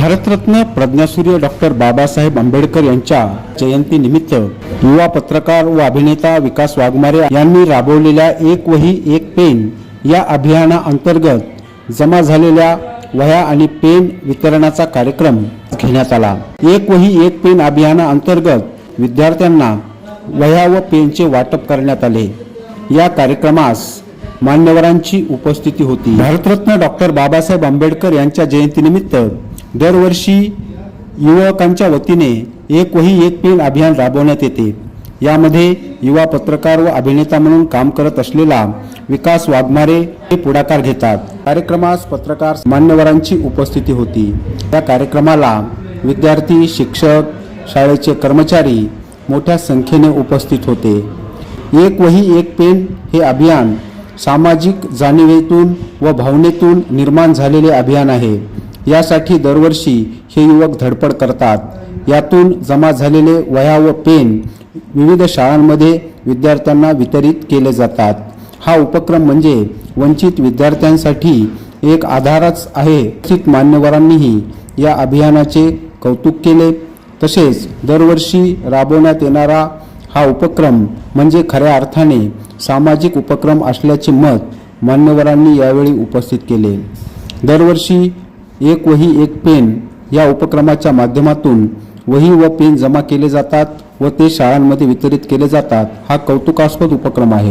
भारतरत्न प्रज्ञासूर्य डॉक्टर बाबासाहेब आंबेडकर यांच्या जयंतीनिमित्त युवा पत्रकार व अभिनेता विकास वाघमारे यांनी राबवलेल्या एक वही एक पेन या अभियानाअंतर्गत जमा झालेल्या वह्या आणि पेन वितरणाचा कार्यक्रम घेण्यात आला. एक वही एक पेन अभियानाअंतर्गत विद्यार्थ्यांना वह्या व पेनचे वाटप करण्यात आले. या कार्यक्रमास मान्यवरांची उपस्थिती होती. भारतरत्न डॉक्टर बाबासाहेब आंबेडकर यांच्या जयंतीनिमित्त दरवर्षी युवकांच्या वतीने एक वही एक पेन अभियान राबवण्यात येते. यामध्ये युवा पत्रकार व अभिनेता म्हणून काम करत असलेला विकास वाघमारे हे पुढाकार घेतात. कार्यक्रमास पत्रकार मान्यवरांची उपस्थिती होती. या कार्यक्रमाला विद्यार्थी शिक्षक शाळेचे कर्मचारी मोठ्या संख्येने उपस्थित होते. एक वही एक पेन हे अभियान सामाजिक जाणीवेतून व भावनेतून निर्माण झालेले अभियान आहे. यासाठी दरवर्षी हे युवक धडपड करतात. यातून जमा झालेले वह्या व पेन विविध शाळांमध्ये विद्यार्थ्यांना वितरित केले जातात. हा उपक्रम म्हणजे वंचित विद्यार्थ्यांसाठी एक आधारच आहे. वंचित मान्यवरांनीही या अभियानाचे कौतुक केले. तसेच दरवर्षी राबवण्यात येणारा हा उपक्रम म्हणजे खऱ्या अर्थाने सामाजिक उपक्रम असल्याचे मत मान्यवरांनी यावेळी उपस्थित केले. दरवर्षी एक वही एक पेन या उपक्रमाच्या माध्यमातून वही व पेन जमा केले जातात व ते शाळांमध्ये वितरित केले जातात. हा कौतुकास्पद उपक्रम आहे.